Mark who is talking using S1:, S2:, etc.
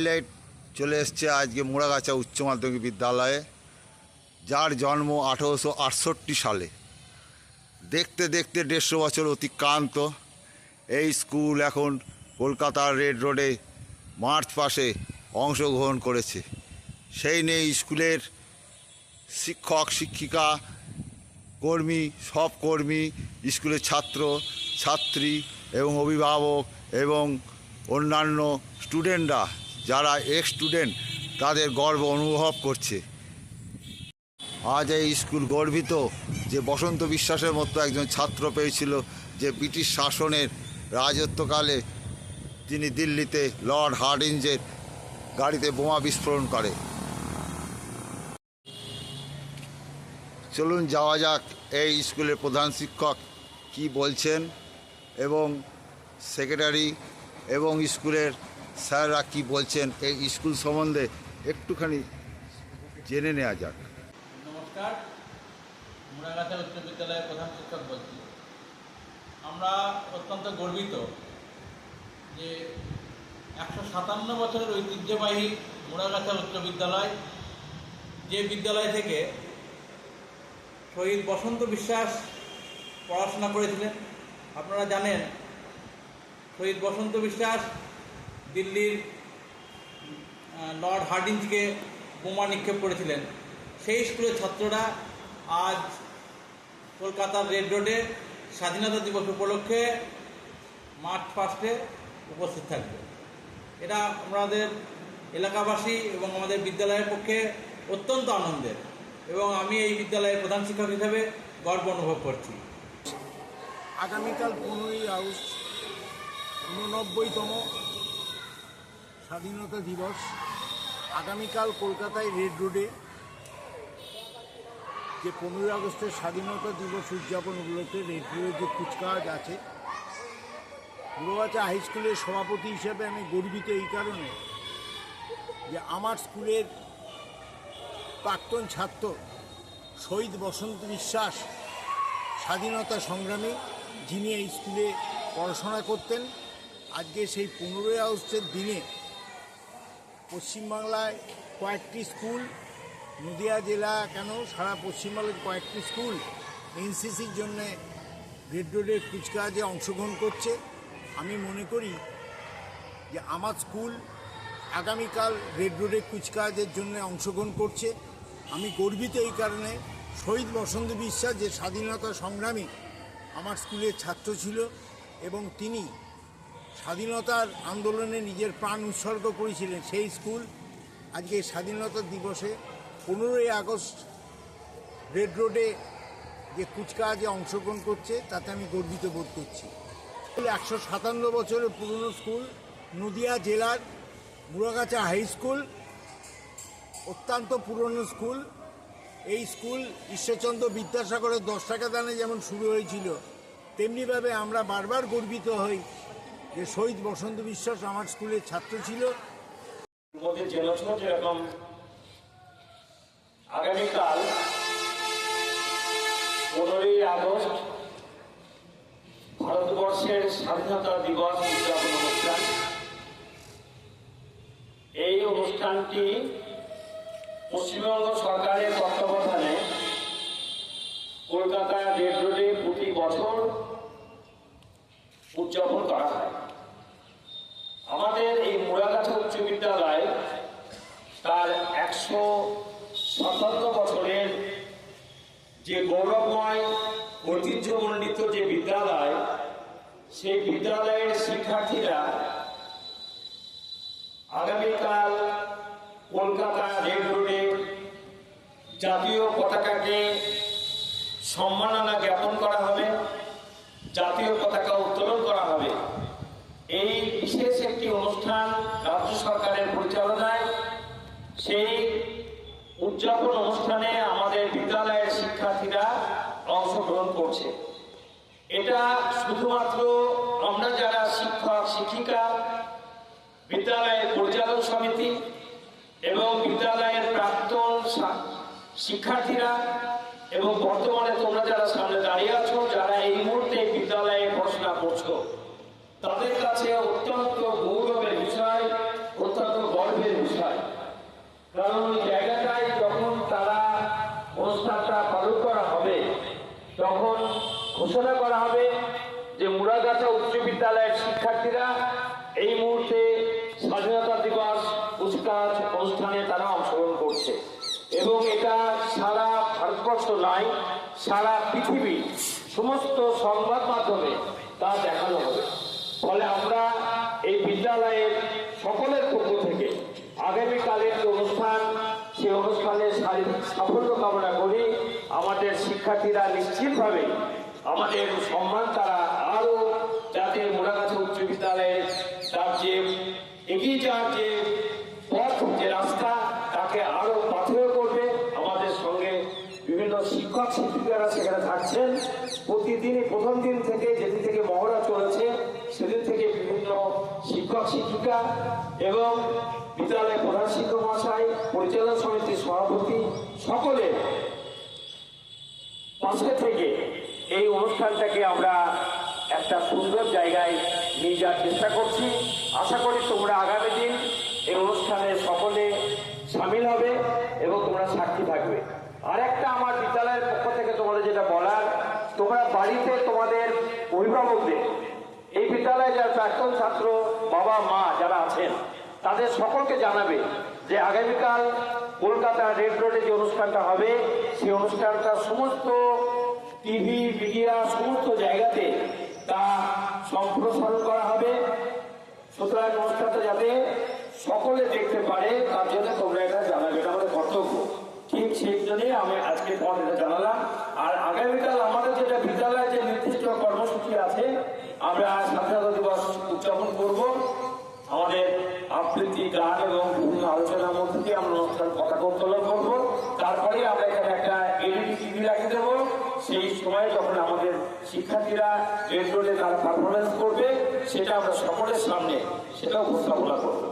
S1: Highlight চলে এসছে আজকে মোড়াগাছা উচ্চ মাধ্যমিক বিদ্যালয়ে, যার জন্ম আঠেরোশো আটষট্টি সালে। দেখতে দেখতে দেড়শো বছর অতিক্রান্ত, এই স্কুল এখন কলকাতার রেড রোডে মার্চ পাশে অংশগ্রহণ করেছে। সেই নেই স্কুলের শিক্ষক, শিক্ষিকা, কর্মী, সব কর্মী, স্কুলের ছাত্র, ছাত্রী এবং অভিভাবক এবং অন্যান্য স্টুডেন্টরা যারা এক্স স্টুডেন্ট তাদের গর্ব অনুভব করছে। আজ এই স্কুল গর্বিত যে বসন্ত বিশ্বাসের মতো একজন ছাত্র পেয়েছিল যে ব্রিটিশ শাসনের রাজত্বকালে তিনি দিল্লিতে লর্ড হার্ডিঞ্জের গাড়িতে বোমা বিস্ফোরণ করে। চলুন যাওয়া যাক এই স্কুলের প্রধান শিক্ষক কি বলছেন এবং সেক্রেটারি এবং স্কুলের স্যাররা কি বলছেন এই স্কুল সম্বন্ধে একটুখানি জেনে নেওয়া যাক।
S2: নমস্কার মুড়াগাছা উচ্চ বিদ্যালয়ের প্রধান শিক্ষক বলছি। আমরা অত্যন্ত গর্বিত যে একশো সাতান্ন বছরের ঐতিহ্যবাহী মুড়াগাছা উচ্চ বিদ্যালয়, যে বিদ্যালয় থেকে শহীদ বসন্ত বিশ্বাস পড়াশোনা করেছিলেন। আপনারা জানেন, শহীদ বসন্ত বিশ্বাস দিল্লির লর্ড হার্ডিঞ্জকে বোমা নিক্ষেপ করেছিলেন। সেই স্কুলের ছাত্ররা আজ কলকাতার রেড রোডে স্বাধীনতা দিবস উপলক্ষে মার্চ ফার্স্টে উপস্থিত থাকবে। এটা আমাদের এলাকাবাসী এবং আমাদের বিদ্যালয়ের পক্ষে অত্যন্ত আনন্দের এবং আমি এই বিদ্যালয়ের প্রধান শিক্ষক হিসেবে গর্ব অনুভব করছি।
S3: আগামীকাল পনেরোই আগস্ট উননব্বইতম স্বাধীনতা দিবস আগামীকাল কলকাতায় রেড রোডে, যে পনেরোই আগস্টের স্বাধীনতা দিবস উদযাপন উপলক্ষে রেড রোডে যে কুচকাওয়াজ আছে বুড়োবাচা হাই স্কুলের সভাপতি হিসেবে আমি গর্বিত এই কারণে যে আমার স্কুলের প্রাক্তন ছাত্র শহীদ বসন্ত বিশ্বাস স্বাধীনতা সংগ্রামী, যিনি এই স্কুলে পড়াশোনা করতেন, আজকে সেই পনেরোই আগস্টের দিনে পশ্চিমবাংলায় কয়েকটি স্কুল, নদিয়া জেলা কেন, সারা পশ্চিমবাংলার কয়েকটি স্কুল এনসিসির জন্যে রেড রোডের কুচকাওয়াজে অংশগ্রহণ করছে। আমি মনে করি যে আমার স্কুল আগামীকাল রেড রোডের কুচকাওয়াজের জন্য অংশগ্রহণ করছে। আমি গর্বিত এই কারণে শহীদ বসন্ত বিশ্বাস যে স্বাধীনতা সংগ্রামী আমার স্কুলের ছাত্র ছিল এবং তিনি স্বাধীনতার আন্দোলনে নিজের প্রাণ উৎসর্গ করেছিলেন সেই স্কুল। আজকে স্বাধীনতা দিবসে পনেরোই আগস্ট রেড রোডে যে কুচকাওয়াজে অংশগ্রহণ করছে, তাতে আমি গর্বিত বোধ করছি। একশো সাতান্ন বছরের পুরনো স্কুল, নদিয়া জেলার মুড়াগাছা হাই স্কুল, অত্যন্ত পুরনো স্কুল। এই স্কুল ঈশ্বরচন্দ্র বিদ্যাসাগরের দশ টাকা দানে যেমন শুরু হয়েছিল, তেমনিভাবে আমরা বারবার গর্বিত হই যে শহীদ বসন্ত বিশ্বাস আমার স্কুলের ছাত্র ছিল।
S4: যেরকম আগামীকাল পনেরোই আগস্ট ভারতবর্ষের স্বাধীনতা দিবস উদযাপন অনুষ্ঠান। এই অনুষ্ঠানটি পশ্চিমবঙ্গ সরকারের তত্ত্বাবধানে কলকাতার রেড রোডে প্রতি বছর উদযাপন করা হয় আমাদের এই মোড়াগাছা উচ্চ বিদ্যালয় তার একশো সাতান্ন বছরের যে গৌরবময় ঐতিহ্যমণ্ডিত যে বিদ্যালয়, সেই বিদ্যালয়ের শিক্ষার্থীরা আগামীকাল কলকাতা রেড রোডে জাতীয় পতাকাকে সম্মাননা জ্ঞাপন করা হবে, জাতীয় পতাকা উত্তোলন করা হবে। এই বিশেষ একটি অনুষ্ঠান রাজ্য সরকারের পরিচালনায়, সেই উদযাপন অনুষ্ঠানে আমাদের বিদ্যালয়ের শিক্ষার্থীরা অংশগ্রহণ করছে। এটা শুধুমাত্র আমরা যারা শিক্ষক, শিক্ষিকা, বিদ্যালয়ের পরিচালন সমিতি এবং বিদ্যালয়ের প্রাক্তন শিক্ষার্থীরা এবং বর্তমানে তোমরা যারা সামনে দাঁড়িয়ে আছো, যারা এই মুহূর্তে বিদ্যালয়ে পড়াশোনা করছ, তাদের কাছে অত্যন্ত গৌরবের বিষয়, অত্যন্ত গর্বের ঘোষণা করা হবে যে মুরাগাছা উচ্চ বিদ্যালয়ের শিক্ষার্থীরা এই মুহূর্তে স্বাধীনতা দিবস কুচকাওয়াজ অনুষ্ঠানে তারা অংশগ্রহণ করছে। এবং এটা সারা ভারতবর্ষ নয়, সারা পৃথিবী সমস্ত সংবাদ মাধ্যমে তা দেখানো হবে। ফলে আমরা এই বিদ্যালয়ের সকলের পক্ষ থেকে আগামীকালের যে অনুষ্ঠান সেই অনুষ্ঠানে সাফল্য কামনা করি। আমাদের শিক্ষার্থীরা নিশ্চিতভাবে আমাদের সম্মান তারা আরও যাতে মোড়াগাছা উচ্চ বিদ্যালয়ের তার যে এগিয়ে যাওয়ার যে পথ, যে রাস্তা, তাকে আরও পাথেয় করবে। আমাদের সঙ্গে বিভিন্ন শিক্ষক, শিক্ষিকারা সেখানে থাকছেন। প্রতিদিনই প্রথম দিন থেকে, যেদিন থেকে মহড়া চলেছে, সেদিন থেকে বিভিন্ন শিক্ষক, শিক্ষিকা এবং বিদ্যালয়ের প্রধান শিক্ষক মশাই পরিচালনা সমিতির সভাপতি সকলে পাশে থেকে এই অনুষ্ঠানটাকে আমরা একটা সুন্দর জায়গায় নিয়ে যাওয়ার চেষ্টা করছি। আশা করি তোমরা আগামী দিন এই অনুষ্ঠানে সকলে সামিল হবে এবং তোমরা সাক্ষী থাকবে। আর একটা আমার বিদ্যালয়ের পক্ষ থেকে তোমাদের যেটা বলার, তোমরা বাড়িতে তোমাদের অভিভাবকদের, এই বিদ্যালয়ে যারা প্রাক্তন ছাত্র, বাবা, মা যারা আছেন, তাদের সকলকে জানাবে যে আগামীকাল কলকাতা রেড রোডে যে অনুষ্ঠানটা হবে, সেই অনুষ্ঠানটা সমস্ত টিভি, মিডিয়া সমস্ত জায়গাতে তা সম্প্রসারণ করা হবে। সুতরাং অনুষ্ঠানটা যাতে সকলে দেখতে পারে, তার জন্য তোমরা এটা জানাবে, এটা আমাদের কর্তব্য। ঠিক সেই জন্যই আমি আজকে পর এটা জানালাম। আর আগামীকাল আমাদের যেটা বিদ্যালয়ে যে নির্দিষ্ট কর্মসূচি আছে, আমরা স্বাধীনতা দিবস উদযাপন করব। আমাদের আবৃত্তি, গান এবং বিভিন্ন আলোচনার মধ্যে দিয়ে আমরা অনুষ্ঠান পতাকা উত্তোলন করব তারপরে আমরা এখানে একটা এলইডি টিভি রাখে দেবো সময় যখন আমাদের শিক্ষার্থীরা রেড রোডে তার পারফরমেন্স করবে, সেটা আমরা সকলের সামনে সেটাও উপস্থাপনা করব।